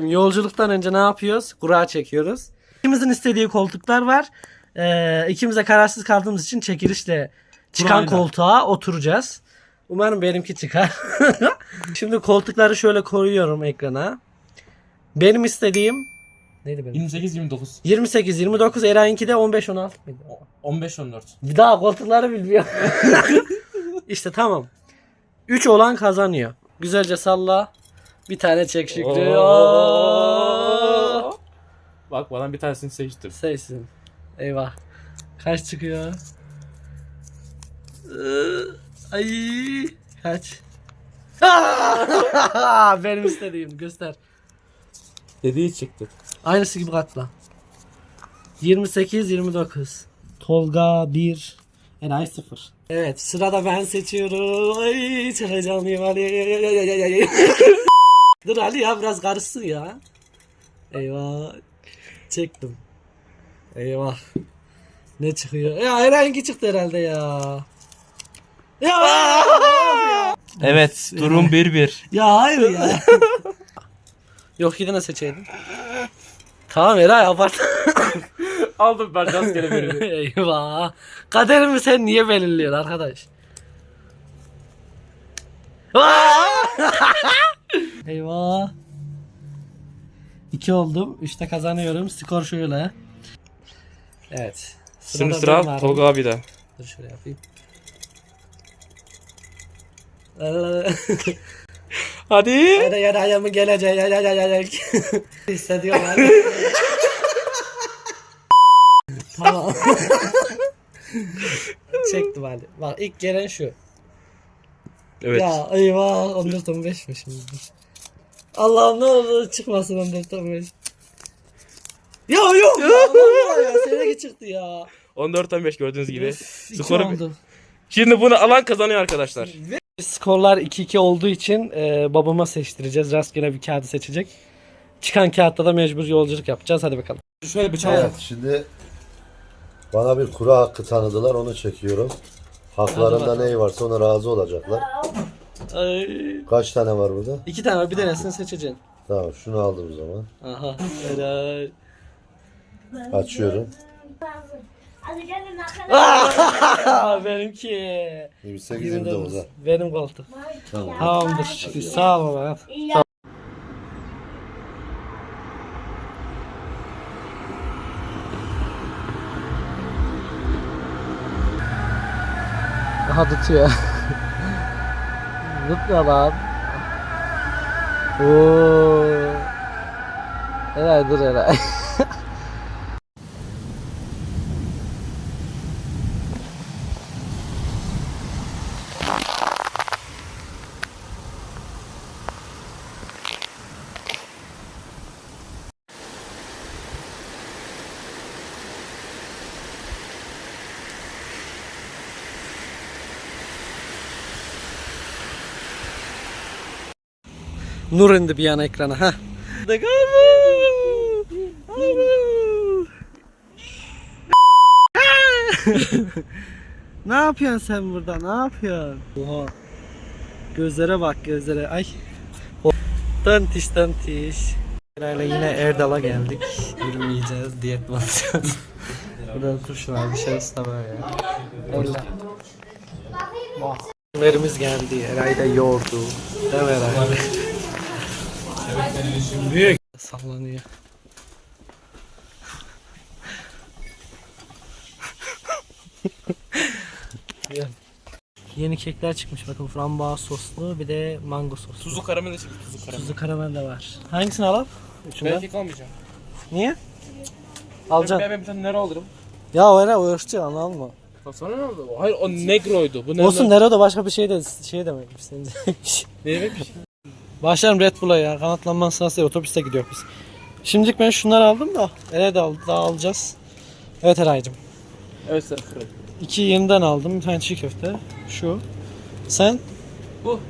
Yolculuktan önce ne yapıyoruz? Kura çekiyoruz. İkimizin istediği koltuklar var. Ee, ikimiz de kararsız kaldığımız için çekilişle çıkan Kurayla. koltuğa oturacağız. Umarım benimki çıkar. Şimdi koltukları şöyle koyuyorum ekrana. Benim istediğim neydi benim? 28 29 28 29 Eray'ınki de 15 16 mıydı? 15 14. Bir daha koltukları bilmiyor. işte tamam. 3 olan kazanıyor. Güzelce salla. Bir tane çek Şükrü. Oo. Bak bana bir tanesini seçtim. Sayısın. Eyvah. Kaç çıkıyor? Ee, Ay kaç? Benim istediğim göster. Dediği çıktı. Aynısı gibi katla. 28 29. Tolga 1. Eray 0. Evet sırada ben seçiyorum. Ay çok heyecanlıyım Ali. Ay, ay, ay, ay, ay, ay. Dur Ali ya biraz karışsın ya. Eyvah. Çektim. Eyvah. Ne çıkıyor? Ya Eray'ınki çıktı herhalde ya. Ya. Evet durum 1-1. Ya hayır ya. Yok yine seçeydin. Tamam Eray abart. Aldım ben rastgele birini. Eyvah. Kaderimi sen niye belirliyorsun arkadaş? Eyvah. İki oldum. Üçte kazanıyorum. Skor şöyle. Evet. Şimdi Sırada ben sıra varım. Tolga abi de. Dur şöyle yapayım. Hadi. Hadi. Hadi ya ayağımı gelecek. Ya ya ya ya ya. Hissediyorum abi. tamam. Çektim hadi. Bak ilk gelen şu. Evet. Ya eyvah 14 15 mi şimdi? Allah'ım ne olur çıkmasın 14 15. Ya yok ya. vallahi ya seninki çıktı ya. 14-15 gördüğünüz gibi. İki Skoru- oldu. Şimdi bunu alan kazanıyor arkadaşlar. Skorlar 2-2 olduğu için e, babama seçtireceğiz. Rastgele bir kağıdı seçecek. Çıkan kağıtta da mecbur yolculuk yapacağız. Hadi bakalım. Şöyle bir çal. Evet şimdi bana bir kura hakkı tanıdılar onu çekiyorum. Haklarında ne varsa ona razı olacaklar. Ay. Kaç tane var burada? İki tane var. Bir tanesini seçeceksin. Tamam şunu aldım o zaman. Aha. Helal. Açıyorum. Arkadaşlar. Benimki. 28 29. 29 ha. Benim koltuk. Tamam. Tamamdır. Sağ ol baba. Ya. Aha tutuyor. Tutmuyor lan. Oo. Eray dur Eray. Nur indi bir yana ekrana ha. ne yapıyorsun sen burada? Ne yapıyorsun? Oha. Gözlere bak gözlere. Ay. Tantiş tantiş. Herhalde yine Erdal'a geldik. Yürümeyeceğiz, diyet basacağız. Burada turşu var, dışarısı da böyle. Eller. Ürünlerimiz geldi. Eray da yoğurdu. Değil mi Eray? Büyük. Sallanıyor. Yeni kekler çıkmış bakın frambuaz soslu bir de mango soslu. Tuzlu karamel de çıktı. Tuzlu karamel. Tuzlu karamel de var. Hangisini alalım? Üçünden. Belki kalmayacağım. Niye? Ben, Alacaksın. ben bir tane nere alırım? Ya o o ırkçı anladın mı? Sana ne oldu? Hayır o negroydu. Bu ne? Olsun Nero da başka bir şey de şey demekmiş. Ne demekmiş? Başlarım Red Bull'a ya. Kanatlanma sırası otobüste gidiyor biz. Şimdilik ben şunları aldım da. Ere de al, daha alacağız. Evet Eray'cım. Evet sen. İki yeniden aldım. Bir tane çiğ köfte. Şu. Sen? Bu.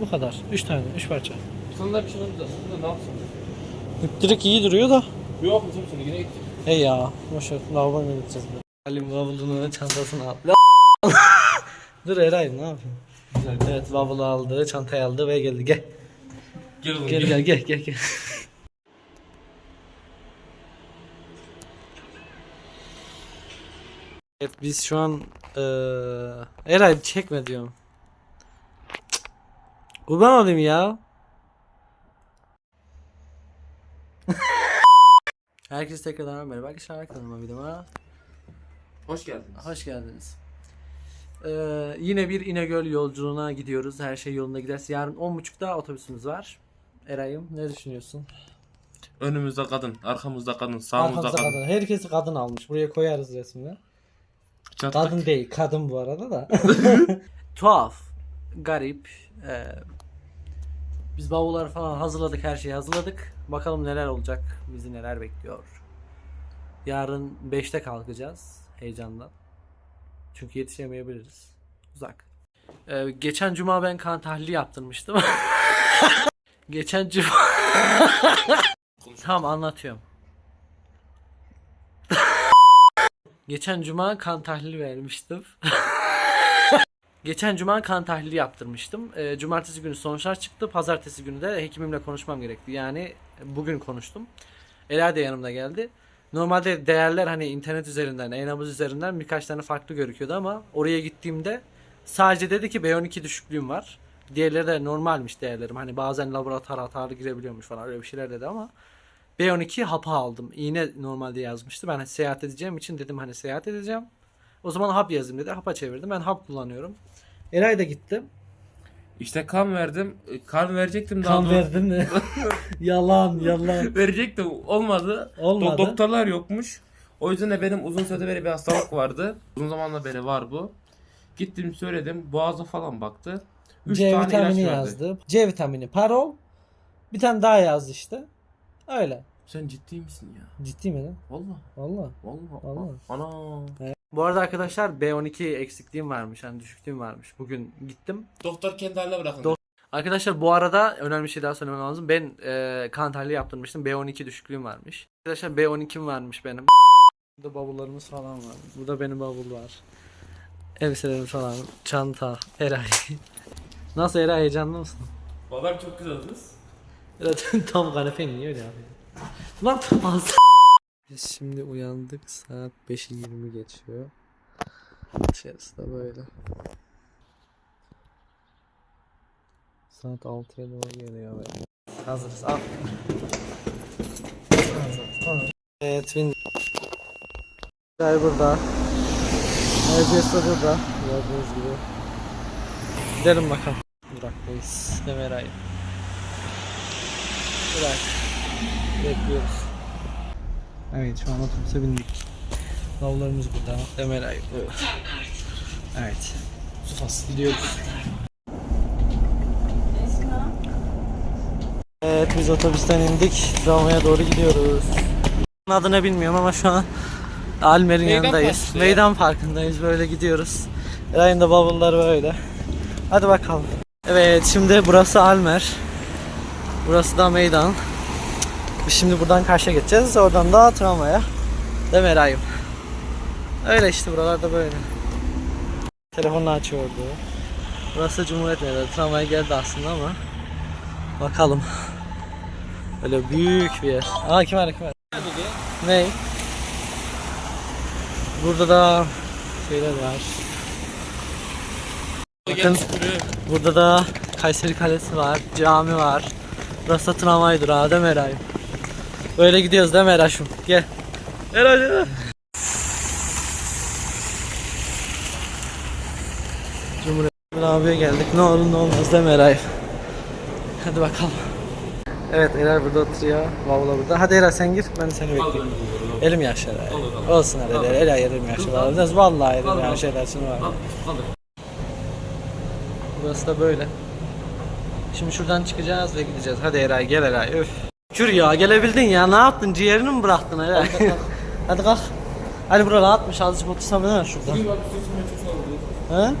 Bu kadar. Üç tane. Üç parça. Sana da bir şey oldu da. Ne yapsın? Direkt iyi duruyor da. Yok mu şimdi yine gittik. Hey ya. Boşver. Lavaboya gideceğiz. Halim bavulunu çantasına al. Dur Eray ne yapıyorsun? Evet bavulu aldı, çantayı aldı ve geldi. Gel. Gel oğlum Gel gel. gel gel gel. Evet biz şu an eee Eray çekme diyorum. Cık. Bu ya. Herkese tekrardan merhaba arkadaşlar arkadaşlar videoma Hoş geldiniz. hoş geldiniz. Eee, yine bir İnegöl yolculuğuna gidiyoruz. Her şey yolunda giderse yarın 10.30'da otobüsümüz var. Eray'ım ne düşünüyorsun? Önümüzde kadın, arkamızda kadın, sağımızda Arkamızda kadın. kadın. Herkesi kadın almış. Buraya koyarız resmini. Çattık. Kadın değil, kadın bu arada da. Tuhaf, garip. Ee, biz bavulları falan hazırladık, her şeyi hazırladık. Bakalım neler olacak, bizi neler bekliyor. Yarın 5'te kalkacağız heyecandan. Çünkü yetişemeyebiliriz. Uzak. Ee, geçen cuma ben kan tahlili yaptırmıştım. geçen cuma... tamam anlatıyorum. Geçen cuma kan tahlili vermiştim. Geçen cuma kan tahlili yaptırmıştım. Ee, cumartesi günü sonuçlar çıktı. Pazartesi günü de hekimimle konuşmam gerekti. Yani bugün konuştum. Ela da yanımda geldi. Normalde değerler hani internet üzerinden, e-nabız üzerinden birkaç tane farklı gözüküyordu ama oraya gittiğimde sadece dedi ki B12 düşüklüğüm var. Diğerleri de normalmiş değerlerim. Hani bazen laboratuvar hatalı girebiliyormuş falan öyle bir şeyler dedi ama B12 hapı aldım. İğne normalde yazmıştı. Ben seyahat edeceğim için dedim hani seyahat edeceğim. O zaman hap yazayım dedi. Hapa çevirdim. Ben hap kullanıyorum. Eray da gitti. İşte kan verdim. E, Kan verecektim daha Kan doğrusu. verdin mi? yalan yalan. Verecektim. Olmadı. Olmadı. Do- doktorlar yokmuş. O yüzden de benim uzun sürede beri bir hastalık vardı. Uzun zamanla beri var bu. Gittim söyledim. Boğaza falan baktı. Üç C tane ilaç vitamini verdi. yazdı. C vitamini, parol. Bir tane daha yazdı işte. Öyle. Sen ciddi misin ya? Ciddi mi lan? Vallahi. Valla. Vallahi. Vallahi. Ana. Bu arada arkadaşlar B12 eksikliğim varmış. Hani düşüklüğüm varmış. Bugün gittim. Doktor kendi haline bırakın. Dok- Arkadaşlar bu arada önemli bir şey daha söylemem lazım. Ben e, kan tahlili yaptırmıştım. B12 düşüklüğüm varmış. Arkadaşlar B12'm varmış benim. Burada bavullarımız falan var. Burada benim bavul var. Elbiselerimiz falan. Çanta. Eray. Nasıl Eray heyecanlı mısın? Vallahi çok güzel kız. Evet tam kanepe niye öyle yapıyor? Lan az. Biz şimdi uyandık saat 5'i 20 geçiyor. Dışarısı da böyle. Saat 6'ya doğru geliyor böyle. Hazırız al. Evet. Eray burada. De burada. Gördüğünüz gibi. Gidelim bakalım. Mi Eray? Bırak. Bekliyoruz. Evet şu an otobüse bindik. Bavullarımız burada. Demir ay. Evet. Sufas gidiyoruz. Evet biz otobüsten indik. Roma'ya doğru gidiyoruz. Adını bilmiyorum ama şu an Almer'in yanındayız. Meydan parkındayız. Böyle gidiyoruz. Eray'ın da bavulları böyle. Hadi bakalım. Evet şimdi burası Almer. Burası da meydan. Şimdi buradan karşıya geçeceğiz. Oradan da tramvaya. Değil mi? Öyle işte buralarda böyle. Telefonla açıyordu. Burası Cumhuriyet Meydanı. Tramvay geldi aslında ama. Bakalım. Öyle büyük bir yer. Aa kim var kim var? Ne? Burada da şeyler var. Bakın burada da Kayseri Kalesi var, cami var. Burası da tramvay durağı değil mi Eray? Böyle gidiyoruz değil mi Eray'ım? Gel. Eray gel. Cumhuriyet abiye geldik. Ne olur ne olmaz değil mi Eray? Hadi bakalım. Evet Eray burada oturuyor. Bavula burada. Hadi Eray sen gir. Ben de seni bekleyeyim. Elim yaşar Eray. Olsun Eray. Eray elim yaşar. Vallahi elim yaşar. Şimdi var. Burası da böyle. Şimdi şuradan çıkacağız ve gideceğiz. Hadi Eray gel Eray. Öf. Şur ya gelebildin ya. Ne yaptın? Ciğerini mi bıraktın Eray? Hadi kalk. Hani bura rahatmış. Azıcık otursam ne var şuradan? He?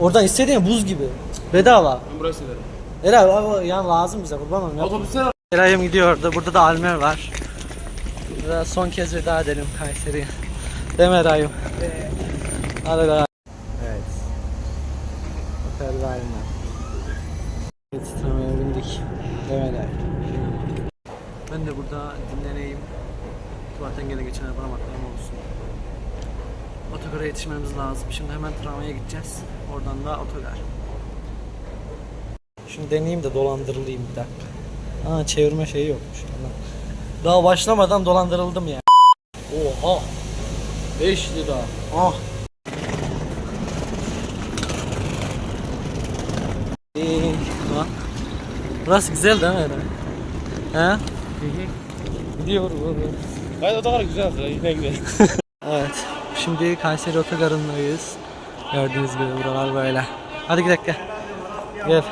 Oradan istediğin buz gibi. Bedava. Ben burayı severim. Eray baba, yani lazım bize kurban olayım. Otobüsler Eray'ım gidiyordu. Burada da Almer var. Burada son kez veda edelim Kayseri'ye. Değil mi Eray'ım? Hadi Eray. Evet. Almer. Evet, tramvaya bindik. Eray? Ben de burada dinleneyim. Zaten gene geçen bana bakalım olsun. otogara yetişmemiz lazım. Şimdi hemen tramvaya gideceğiz. Oradan da otogar. Şimdi deneyeyim de dolandırılayım bir dakika. Aa çevirme şeyi yokmuş. Allah. Daha başlamadan dolandırıldım ya. Oha. 5 lira. Ah. İyi. Bak. Burası güzel değil mi? He? Gidiyor bu. Gayet o da var güzel. Yine güzel. Evet. Şimdi Kayseri Otogarı'ndayız. Gördüğünüz gibi buralar böyle. Hadi gidelim gel. Gel.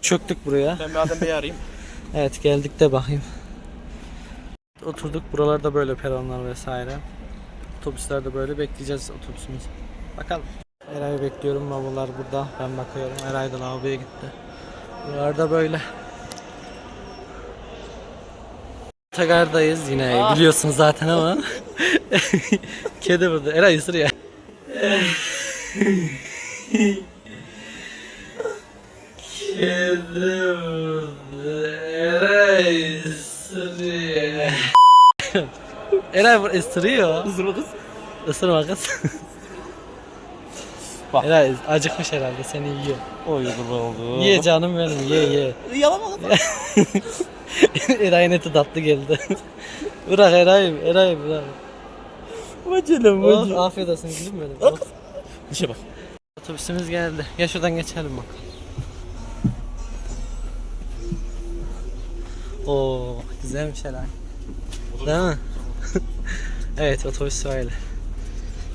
Çöktük buraya. Ben bir Adem Bey'i arayayım. Evet geldik de bakayım. Oturduk buralarda böyle peronlar vesaire. Otobüsler de böyle bekleyeceğiz otobüsümüzü. Bakalım. Eray'ı bekliyorum. Bavullar burada. Ben bakıyorum. Eray da lavaboya gitti. Buralarda böyle. Otogardayız yine biliyorsunuz zaten ama. Kedi burada. Eray ısırıyor. Kedi burada. Eray ısırıyor. Eray bu ısırıyor. Isırma kız. Isırma kız. Bak. Eray acıkmış herhalde seni yiyor. Oy kurban oldu. Ye canım benim ye ye. Yalama kız. Eray'ın eti tatlı geldi. bırak Eray'ım Eray'ım bırak. Bacılım Oh, afiyet olsun gülüm benim. Oh. Dişe bak. Otobüsümüz geldi. Gel şuradan geçelim bak. Oo güzelmiş Eray. Değil mi? evet otobüs öyle.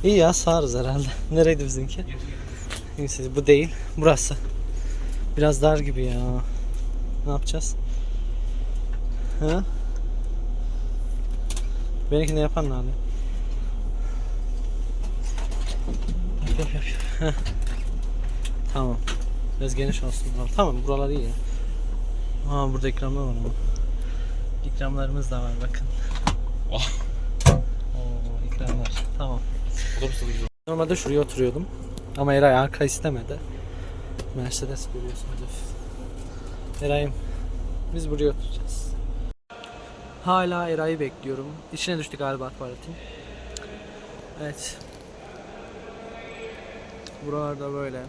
İyi ya sağırız herhalde. Nereydi bizimki? Neyse bu değil. Burası. Biraz dar gibi ya. Ne yapacağız? Ha? Benimkini yapan nerede? Yap yap yap. yap. Heh. Tamam. Biraz geniş olsun. buralar. Tamam buralar iyi ya. Aa burada ikramlar var ama. İkramlarımız da var bakın. Oh. Oo ikramlar. Tamam. Normalde şuraya oturuyordum. Ama Eray arka istemedi. Mercedes görüyorsunuz. Eray'ım biz buraya oturacağız. Hala Eray'ı bekliyorum. İçine düştü galiba tuvaletin. Evet. Buralarda böyle.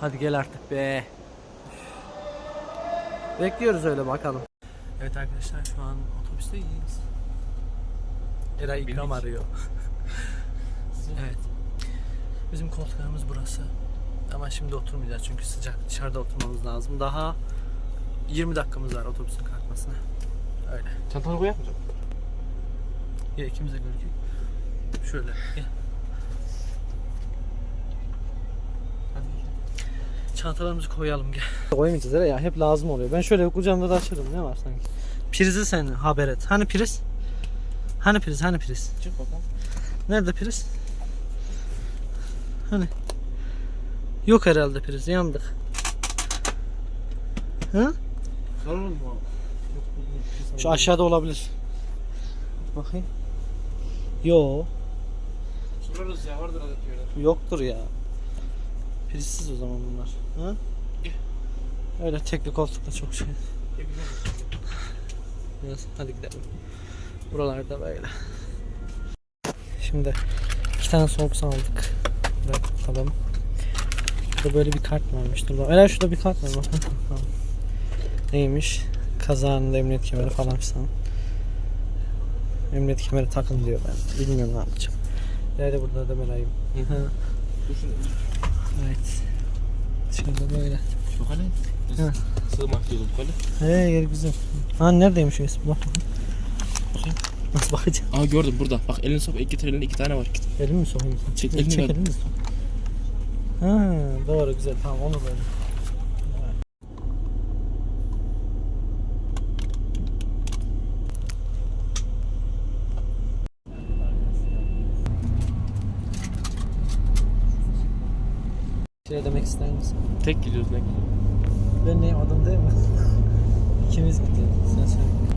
Hadi gel artık be. Bekliyoruz öyle bakalım. Evet arkadaşlar şu an otobüsteyiz. Eray ikram Bindik. arıyor. evet. Bizim koltuklarımız burası. Ama şimdi oturmayacağız çünkü sıcak. Dışarıda oturmamız lazım. Daha 20 dakikamız var otobüsün kalkmasına. Öyle. Çantanı koyar mısın? Ya ikimize görecek. Şöyle. Gel. Hadi. Çantalarımızı koyalım gel. Koymayacağız hele ya hep lazım oluyor. Ben şöyle kucağımda da açarım ne var sanki. Prizi sen haber et. Hani priz? Hani priz? Hani priz? Çık bakalım. Nerede priz? Hani? Yok herhalde priz. Yandık. Hı? Sorun mu? Şu aşağıda olabilir. Bakayım. Yo, Sorarız ya vardır adet yoktur ya. Prizsiz o zaman bunlar. Ha? Öyle tekli koltukta çok şey. Biraz hadi gidelim. Buralarda böyle. Şimdi iki tane soğuk aldık. Bırak bakalım. Burada böyle bir kart varmış. Dur bak. Eğer şurada bir kart var bakın. Neymiş? Kazanında emniyet kemeri falan filan. Emniyet kemeri takın diyor ben. Bilmiyorum ne yapacağım. Nerede burada da melayım. evet. Şimdi böyle. Şu hani? Hı. Sığmak diyordum kale. He yer güzel. Ha neredeymiş o isim? Bak bakayım. Nasıl bakacağım? Aa gördüm burada. Bak elini sok. İki elinde iki tane var. Elimi mi sokayım? Çek, elini çek ver. elini sok? Ha doğru güzel tamam onu böyle. Şey demek ister misin? Tek gidiyoruz ne. Ben neyim adım değil mi? İkimiz gidiyoruz. Sen söyle.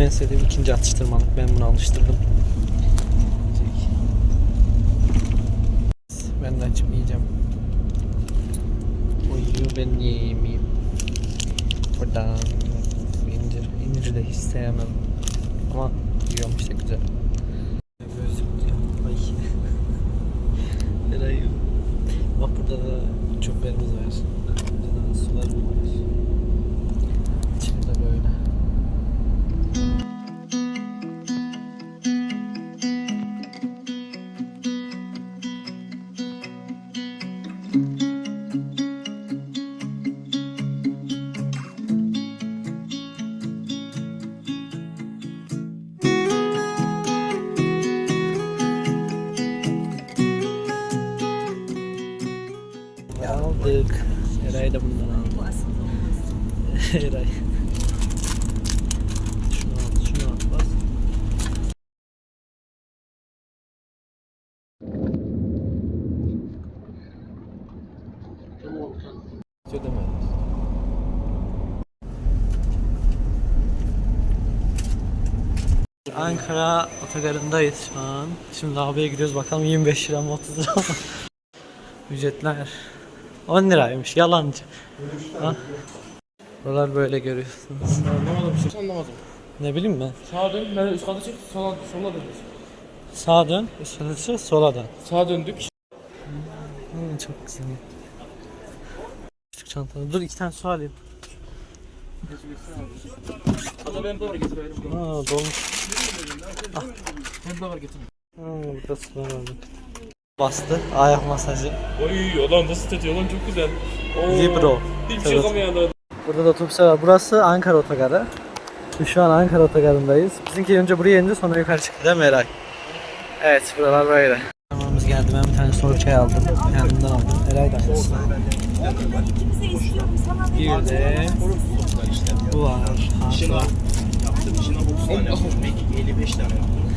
Benim en sevdiğim ikinci atıştırmalık. Ben bunu alıştırdım. Ben de açıp yiyeceğim. Oyu ben niye yemeyeyim? Buradan incir. İncir de hiç sevmem. Ama yiyorum işte güzel. Eray da bundan aldı. Eray. Şunu al, şunu al. Bas. Ankara otogarındayız şu an. Şimdi abiye gidiyoruz bakalım 25 lira mı 30 lira mı? Ücretler 10 liraymış yalancı. Ha? Buralar böyle görüyorsunuz. Anlamadım bir şey anlamadım. Ne bileyim ben. Sağa dön, ben üst kata çek, sola, sola dön. Sağa dön, üstüne çık, sola dön. Sağa döndük. Hmm, çok güzel. Küçük çantada. Dur iki tane su alayım. Hadi ben doğru getiriyorum. Aa dolmuş. Ben doğru getir. Ha, burada sular vardı. Bastı. Ayak masajı. Oy adam nasıl tetiyor lan çok güzel. Oo. Libro. Hiçbir şey yapamayan da. Burada da otobüsler var. Burası Ankara Otogarı. Biz şu an Ankara Otogarı'ndayız. Bizimki önce buraya indi sonra yukarı çıktı değil mi Eray? Evet buralar böyle. Zamanımız geldi. Ben bir tane soğuk çay aldım. Kendimden aldım. Eray da aynısı. Bir de bu var. Hatta. 55 tane yaptım.